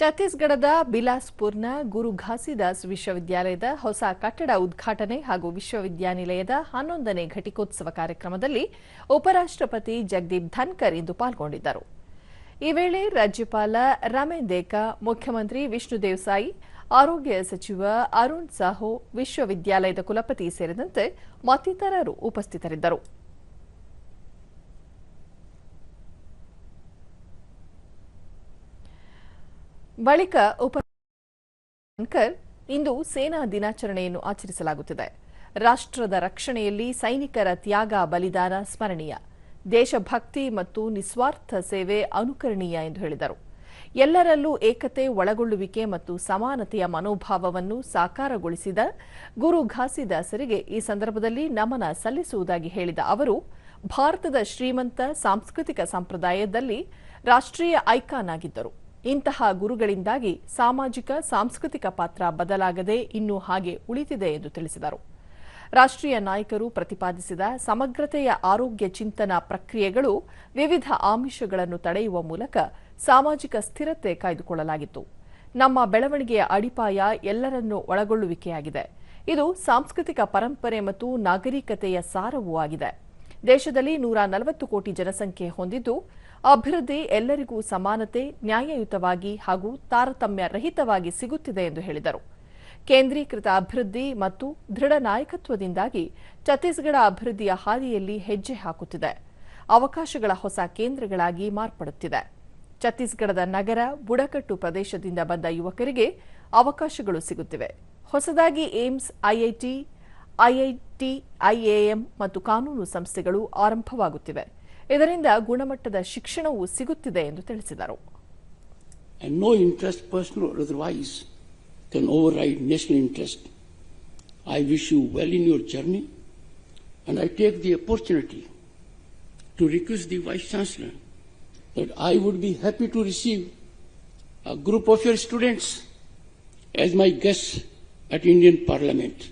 ಛತ್ತೀಸ್ಗಢದ ಬಿಲಾಸ್ಪುರ್ನ ಗುರು ಘಾಸಿದಾಸ್ ವಿಶ್ವವಿದ್ಯಾಲಯದ ಹೊಸ ಕಟ್ಟಡ ಉದ್ಘಾಟನೆ ಹಾಗೂ ವಿಶ್ವವಿದ್ಯಾನಿಲಯದ ಹನ್ನೊಂದನೇ ಘಟಿಕೋತ್ಸವ ಕಾರ್ಯಕ್ರಮದಲ್ಲಿ ಉಪರಾಷ್ಟ್ರಪತಿ ಜಗದೀಪ್ ಧನ್ಕರ್ ಇಂದು ಪಾಲ್ಗೊಂಡಿದ್ದರು. ಈ ವೇಳೆ ರಾಜ್ಯಪಾಲ ರಮೇನ್ ದೇಕಾ ಮುಖ್ಯಮಂತ್ರಿ ವಿಷ್ಣು ದೇವಸಾಯಿ, ಆರೋಗ್ಯ ಸಚಿವ ಅರುಣ್ ಸಾಹು, ವಿಶ್ವವಿದ್ಯಾಲಯದ ಕುಲಪತಿ ಸೇರಿದಂತೆ ಮತ್ತಿತರರು ಉಪಸ್ಥಿತರಿದ್ದರು. ಬಳಿಕ ಉಪ ಇಂದು ಸೇನಾ ದಿನಾಚರಣೆಯನ್ನು ಆಚರಿಸಲಾಗುತ್ತಿದೆ. ರಾಷ್ಟ್ರದ ರಕ್ಷಣೆಯಲ್ಲಿ ಸೈನಿಕರ ತ್ಯಾಗ, ಬಲಿದಾನ ಸ್ಮರಣೀಯ. ದೇಶಭಕ್ತಿ ಮತ್ತು ನಿಸ್ವಾರ್ಥ ಸೇವೆ ಅನುಕರಣೀಯ ಎಂದು ಹೇಳಿದರು. ಎಲ್ಲರಲ್ಲೂ ಏಕತೆ, ಒಳಗೊಳ್ಳುವಿಕೆ ಮತ್ತು ಸಮಾನತೆಯ ಮನೋಭಾವವನ್ನು ಸಾಕಾರಗೊಳಿಸಿದ ಗುರು ಘಾಸಿದಾಸರಿಗೆ ಈ ಸಂದರ್ಭದಲ್ಲಿ ನಮನ ಸಲ್ಲಿಸುವುದಾಗಿ ಹೇಳಿದ ಅವರು, ಭಾರತದ ಶ್ರೀಮಂತ ಸಾಂಸ್ಕೃತಿಕ ಸಂಪ್ರದಾಯದಲ್ಲಿ ರಾಷ್ಟ್ರೀಯ ಐಕಾನ್ ಆಗಿದ್ದರು. ಇಂತಹ ಗುರುಗಳಿಂದಾಗಿ ಸಾಮಾಜಿಕ, ಸಾಂಸ್ಕೃತಿಕ ಪಾತ್ರ ಬದಲಾಗದೆ ಇನ್ನೂ ಹಾಗೆ ಉಳಿದಿದೆ ಎಂದು ತಿಳಿಸಿದರು. ರಾಷ್ಟ್ರೀಯ ನಾಯಕರು ಪ್ರತಿಪಾದಿಸಿದ ಸಮಗ್ರತೆಯ ಆರೋಗ್ಯ ಚಿಂತನ ಪ್ರಕ್ರಿಯೆಗಳು ವಿವಿಧ ಆಮಿಷಗಳನ್ನು ತಡೆಯುವ ಮೂಲಕ ಸಾಮಾಜಿಕ ಸ್ಥಿರತೆ ಕಾಯ್ದುಕೊಳ್ಳಲಾಗಿತ್ತು. ನಮ್ಮ ಬೆಳವಣಿಗೆಯ ಅಡಿಪಾಯ ಎಲ್ಲರನ್ನೂ ಒಳಗೊಳ್ಳುವಿಕೆಯಾಗಿದೆ. ಇದು ಸಾಂಸ್ಕೃತಿಕ ಪರಂಪರೆ ಮತ್ತು ನಾಗರಿಕತೆಯ ಸಾರವೂ ಆಗಿದೆ. ದೇಶದಲ್ಲಿ ನೂರ ನಲವತ್ತು ಕೋಟಿ ಜನಸಂಖ್ಯೆ ಹೊಂದಿದ್ದು ಅಭಿವೃದ್ಧಿ ಎಲ್ಲರಿಗೂ ಸಮಾನತೆ, ನ್ಯಾಯಯುತವಾಗಿ ಹಾಗೂ ತಾರತಮ್ಯ ರಹಿತವಾಗಿ ಸಿಗುತ್ತಿದೆ ಎಂದು ಹೇಳಿದರು. ಕೇಂದ್ರೀಕೃತ ಅಭಿವೃದ್ಧಿ ಮತ್ತು ದೃಢ ನಾಯಕತ್ವದಿಂದಾಗಿ ಛತ್ತೀಸ್ಗಢ ಅಭಿವೃದ್ಧಿಯ ಹಾದಿಯಲ್ಲಿ ಹೆಜ್ಜೆ ಹಾಕುತ್ತಿದೆ. ಅವಕಾಶಗಳ ಹೊಸ ಕೇಂದ್ರಗಳಾಗಿ ಮಾರ್ಪಡುತ್ತಿದೆ. ಛತ್ತೀಸ್ಗಢದ ನಗರ, ಬುಡಕಟ್ಟು ಪ್ರದೇಶದಿಂದ ಬಂದ ಯುವಕರಿಗೆ ಅವಕಾಶಗಳು ಸಿಗುತ್ತಿವೆ. ಹೊಸದಾಗಿ ಏಮ್ಸ್ ಐಐಟಿ ಐಐಟಿ ಐಎಎಂ ಮತ್ತು ಕಾನೂನು ಸಂಸ್ಥೆಗಳು ಆರಂಭವಾಗುತ್ತಿವೆ. ಇದರಿಂದ ಗುಣಮಟ್ಟದ ಶಿಕ್ಷಣವೂ ಸಿಗುತ್ತಿದೆ ಎಂದು ತಿಳಿಸಿದರು and no interest, personal or otherwise, can override national interest. I wish you well in your journey, and I take the opportunity to request the Vice Chancellor that I would be happy to receive a group of your students as my guests at Indian Parliament.